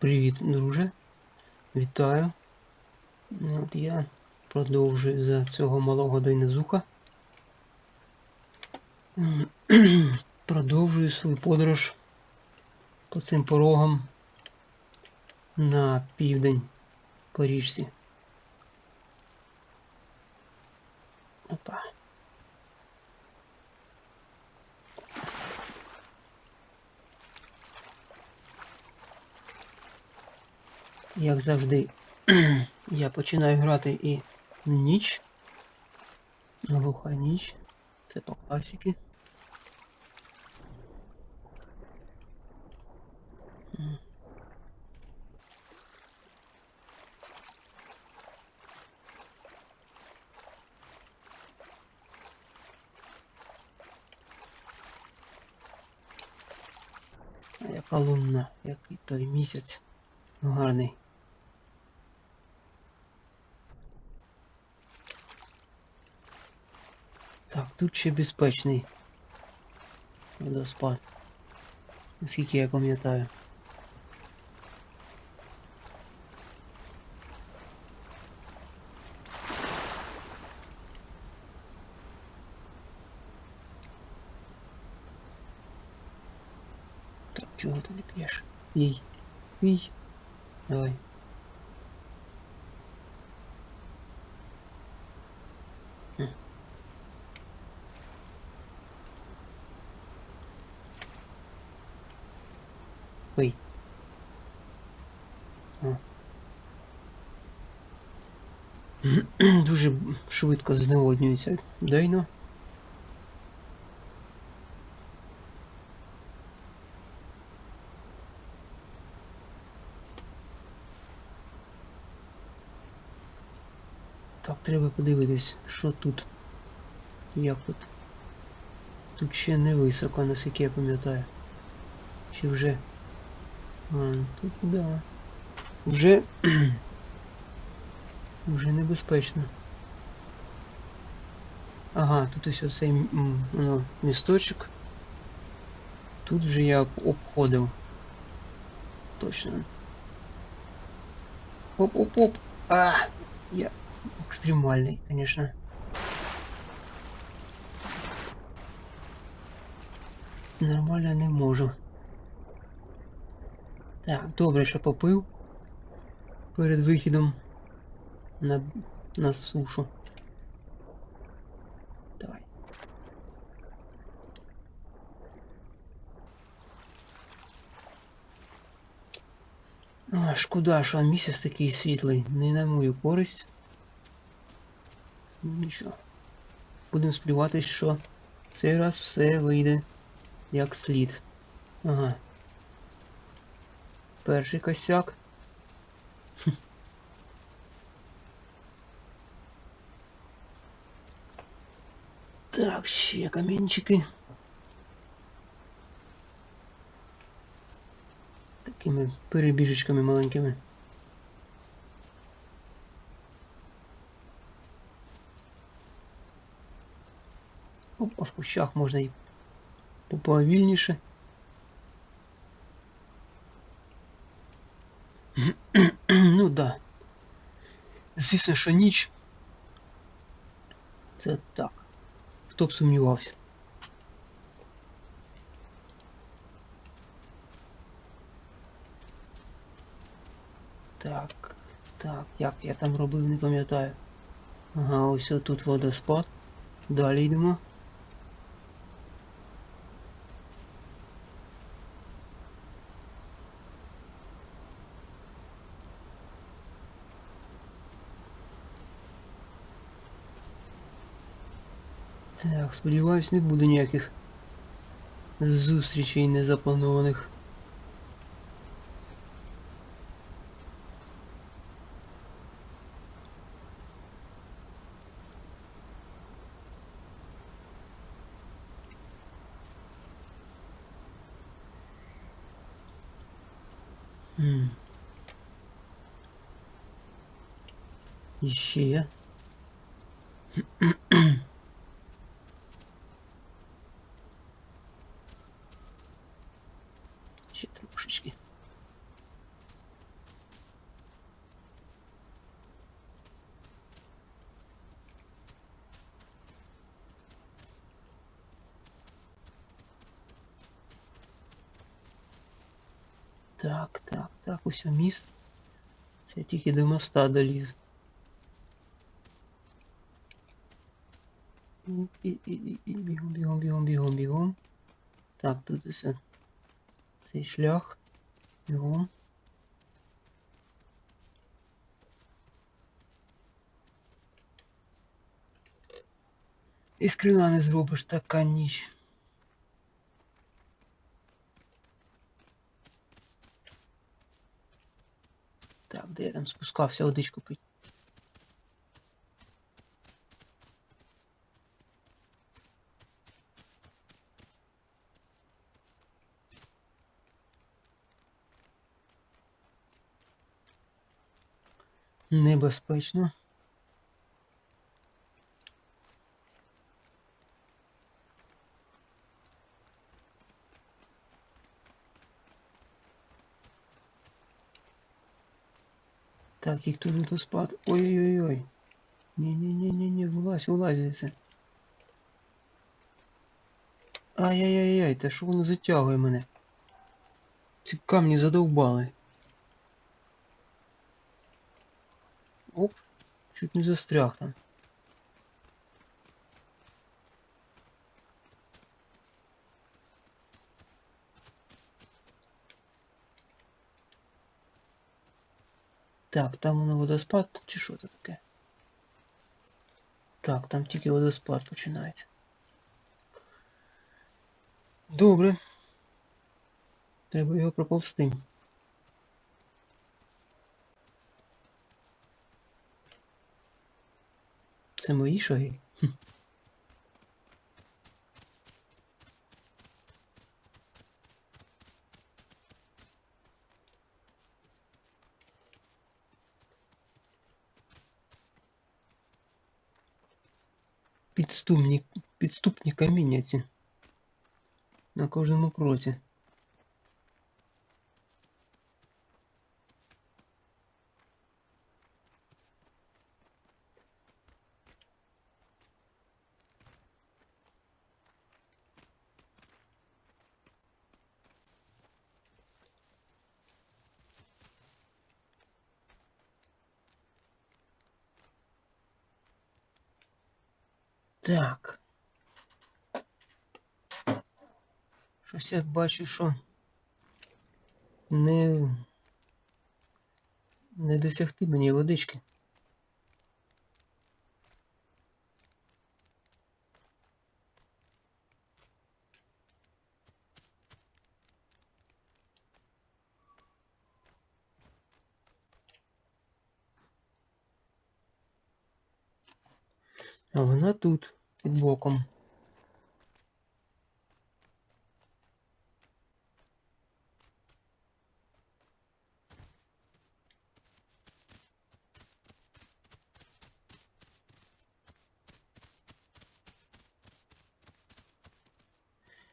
Привіт, друже. Вітаю. От я продовжую за цього малого дайнезуха. Продовжую свою подорож по цим порогам на південь по річці. Опа. Як завжди, я починаю грати і ніч. Глуха ніч. Це по класіки. Яка лунна, який той місяць гарний. Так, тут ще безпечний водоспад. Наскільки я пам'ятаю. Так, чого ти не п'єш? Пій. Пій. Давай. Дуже швидко зневоднюється Дейно. Так, треба подивитись, що тут. Як тут. Тут ще не високо, наскільки я пам'ятаю. Чи вже. А, тут да. Вже. Вже небезпечно. Ага, тут ось оцей ну, місточок. Тут вже я об- обходив. Точно. Оп-оп-оп. А! Я екстремальний, конечно. Нормально не можу. Так, добре, що попив перед вихідом на, на сушу. Давай. А, шкода, що місяць такий світлий, не на мою користь. Ну, Нічого. Будемо сподіватися, що цей раз все вийде як слід. Ага. Перший косяк. Так, ще камінчики. Такими перебіжечками маленькими. Оп, а в кущах можна і поповільніше. ну да. Звісно, що ніч. Це так. Хто б сумнівався. Так, так, як я там робив, не пам'ятаю. Ага, ось тут водоспад. Далі йдемо. Так, сподіваюсь, не буде ніяких зустрічей незапланованих. Хм. Ще. Ще трошечки. Так, так, так, ось міст. Це тільки до моста доліз. І, і, і, і, бігом, бігом, бігом, бігом, бігом. Так, тут ось цей шлях. Бігом. І з крила не зробиш така ніч. Де я там спускався водичку пить? Небезпечно. Так, їх тут тут спад. Ой-ой-ой. Ні-ні-ні-ні-ні, вилазь, вилазь звідси. Ай-яй-яй-яй, та що воно затягує мене? Ці камні задовбали. Оп, чуть не застряг там. Так, там воно водоспад чи що це таке? Так, там тільки водоспад починається. Добре. Треба його проповсти. Це мої шаги? Підступні, підступні каміння. На кожному кроці. Так. Щось я бачу, що не, не досягти мені водички. А вона тут, під боком.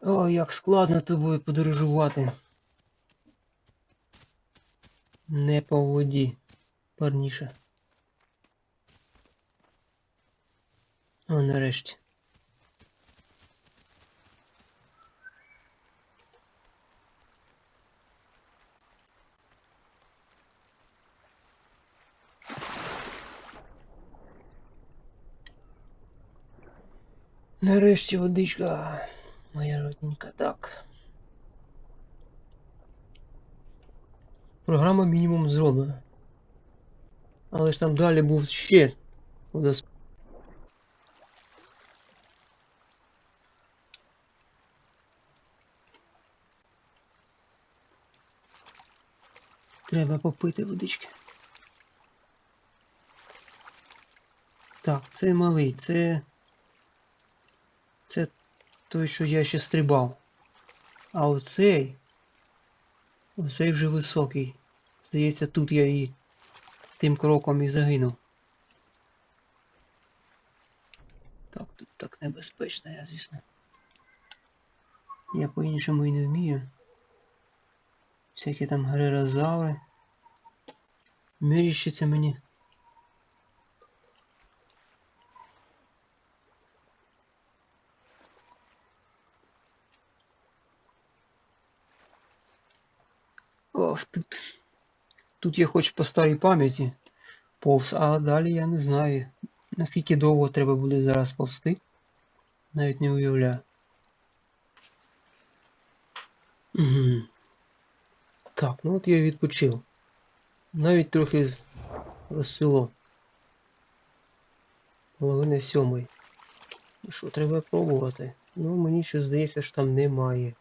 О, як складно тобою подорожувати. Не по воді, парніше. О, нарешті. Нарешті водичка. Моя родненька, так. Програма мінімум зроблена. Але ж там далі був ще водоспад. Треба попити водички. Так, це малий, це. Це той, що я ще стрибав. А оцей. Оцей вже високий. Здається, тут я і тим кроком і загинув. Так, тут так небезпечно, я звісно. Я по-іншому і не вмію. Всякі там грирозаври. Миріщиться мені. Ох, тут. Тут я хоч по старій пам'яті повз, а далі я не знаю. Наскільки довго треба буде зараз повзти. Навіть не уявляю. Угу. Так, ну от я відпочив. Навіть трохи розсвіло. Половина сьомої. Ну Що, треба пробувати? Ну, мені ще здається, що там немає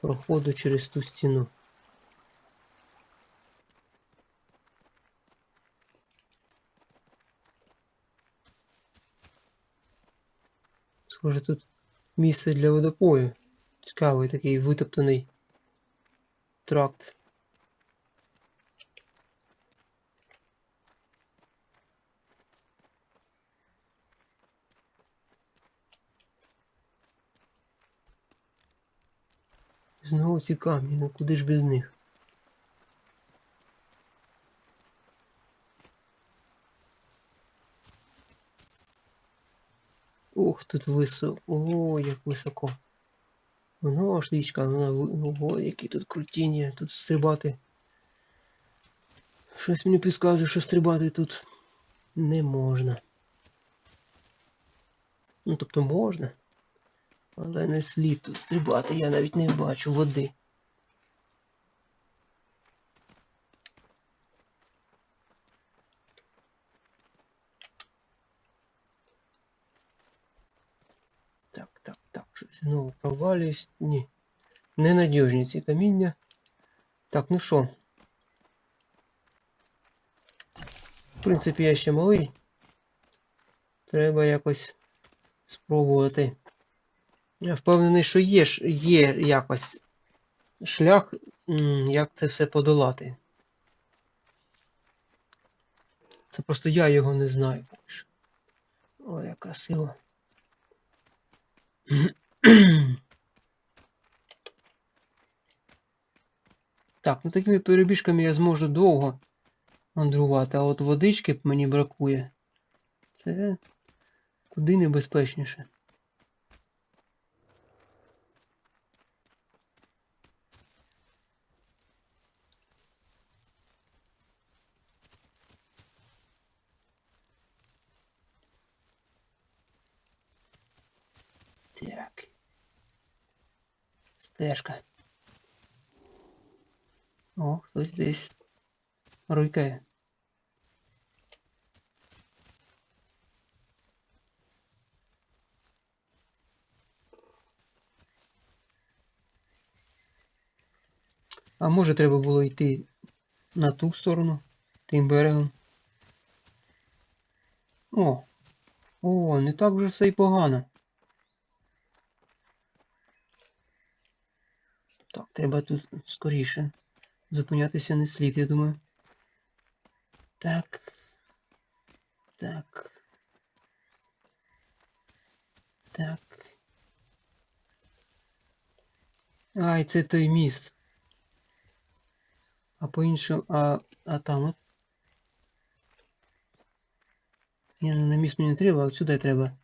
проходу через ту стіну. Схоже, тут місце для водопою. Цікавий такий витоптаний тракт. Знову ці камні, ну куди ж без них? Ух, тут високо. О, як високо. Воно ж річка, вона ого, які тут крутіння, тут стрибати. Щось мені підказує, що стрибати тут не можна. Ну, тобто можна. Але не слід тут стрибати, я навіть не бачу води. Так, так, так, щось знову провалююсь. Ні. Ненадіжні ці каміння. Так, ну що? В принципі, я ще малий. Треба якось спробувати. Я впевнений, що є, є якось шлях, як це все подолати. Це просто я його не знаю. Ой, як красиво. Так, ну такими перебіжками я зможу довго мандрувати, а от водички мені бракує. Це куди небезпечніше. Так. Стежка. О, хтось десь руйкає. А може треба було йти на ту сторону, тим берегом. О! О, не так вже все й погано. Так, треба тут скоріше. Зупинятися не слід, я думаю. Так. Так. Так. Ай, це той міст. А по іншому... А, а там от. Ні, ну на міст мені не треба, а сюди треба.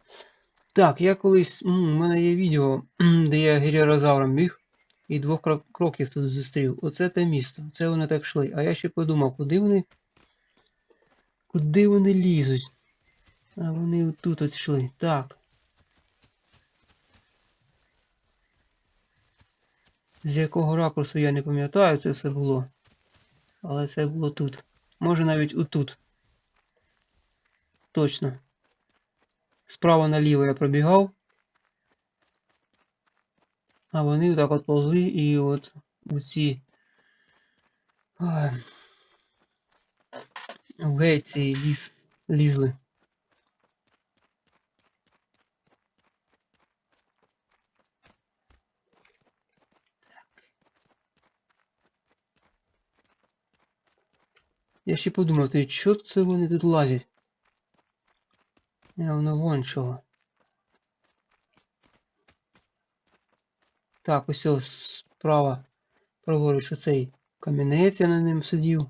Так, я колись... У мене є відео, де я гіріозавром біг. І двох крок- кроків тут зустрів. Оце те місто. Це вони так йшли. А я ще подумав, куди вони. Куди вони лізуть? А вони тут от йшли. Так. З якого ракурсу я не пам'ятаю, це все було. Але це було тут. Може навіть отут. Точно. Справа наліво я пробігав. А вони отак от повзли і от у ці в цей ліс лізли. Я ще подумав, ти що це вони тут лазять? А воно вон чого. Так, ось справа. Праворуч оцей камінець я на ним сидів.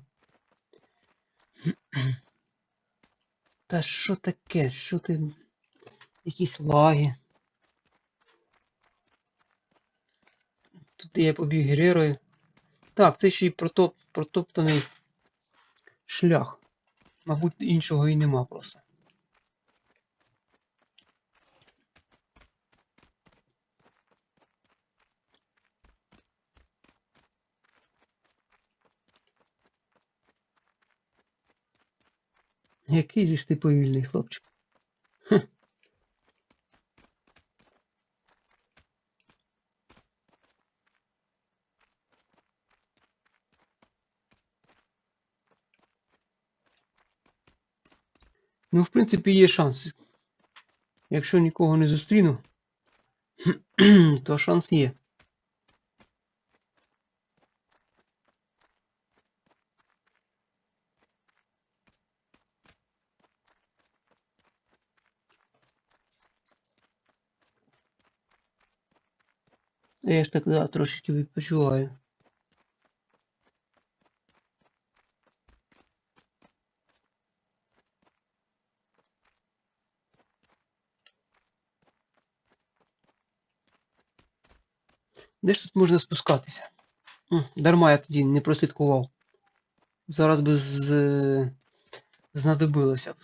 Та що таке? Що ти. Якісь лаги. Тут я побіг герерою. Так, це ще й протоп, протоптаний шлях. Мабуть, іншого і нема просто. Який же ж ти повільний, хлопчик. Ну, в принципі, є шанс. Якщо нікого не зустріну, то шанс є. Я ж так да, трошечки відпочиваю. Де ж тут можна спускатися? Дарма я тоді не прослідкував. Зараз би з... знадобилося б.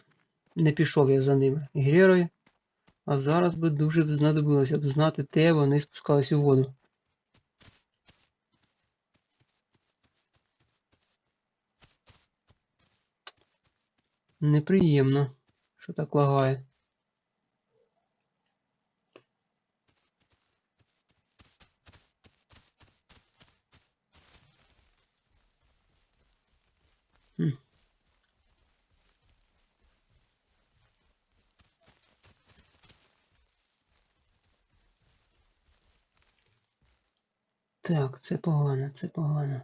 Не пішов я за ними Герою. А зараз би дуже знадобилося б знати, де вони спускались у воду. Неприємно, що так лагає. Так, це погано, це погано.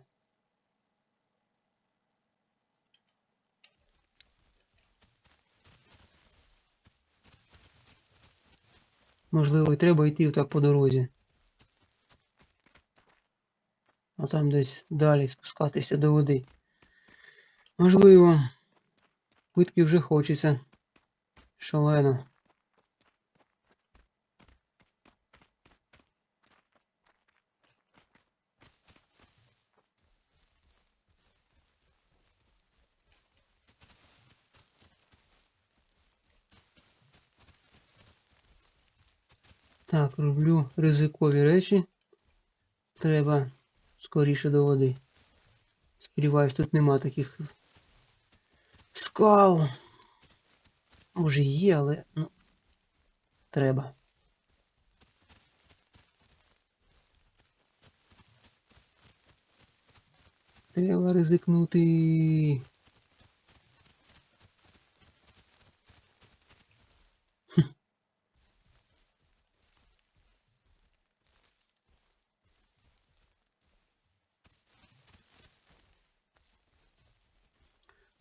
Можливо, і треба йти отак по дорозі. А там десь далі спускатися до води. Можливо, питки вже хочеться. Шалено. Так, роблю ризикові речі. Треба скоріше до води. Сподіваюсь, тут нема таких скал. Може є, але ну треба. Треба ризикнути.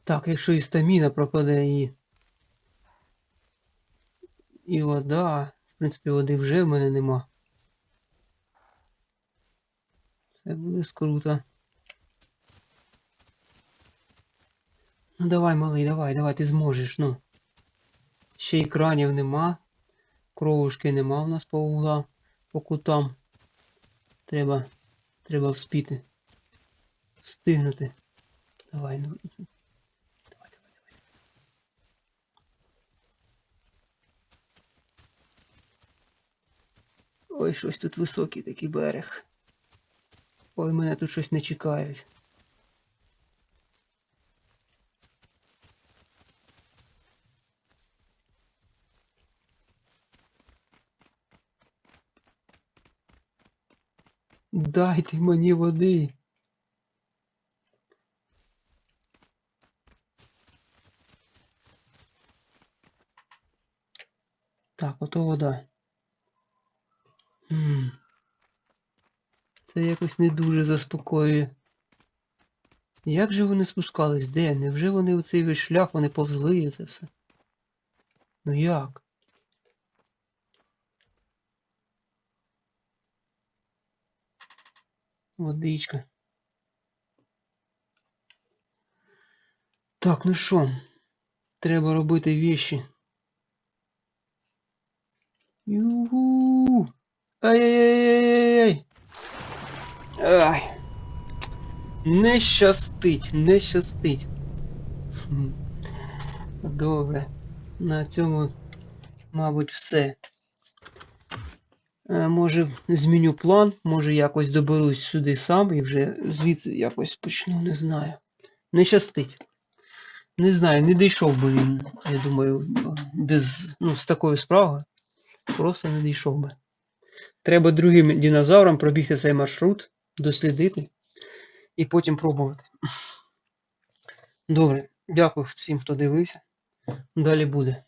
Так, якщо і стаміна пропаде і. І вода. В принципі, води вже в мене нема. Це буде скруто. Ну давай, малий, давай, давай, ти зможеш, ну. Ще екранів нема. Кровушки нема в нас по углам, по кутам. Треба. Треба вспіти. Встигнути. Давай, ну. Давай, давай, давай. Ой, щось тут високий такий берег. Ой, мене тут щось не чекають. Дайте мені води. Так, ото вода. Це якось не дуже заспокоює. Як же вони спускались? Де? Невже вони у цей весь шлях вони повзли і це все? Ну як? Водичка. Так, ну що? Треба робити віші. Югу. Ай-яй-яй-яй-яй. Ай. Не щастить, не щастить. Добре. На цьому, мабуть, все. Е, Може, зміню план, може якось доберусь сюди сам і вже звідси якось почну, не знаю. Не щастить. Не знаю, не дійшов би він, я думаю, без, ну, з такою справою. Просто не дійшов би. Треба другим динозаврам пробігти цей маршрут, дослідити і потім пробувати. Добре, дякую всім, хто дивився. Далі буде.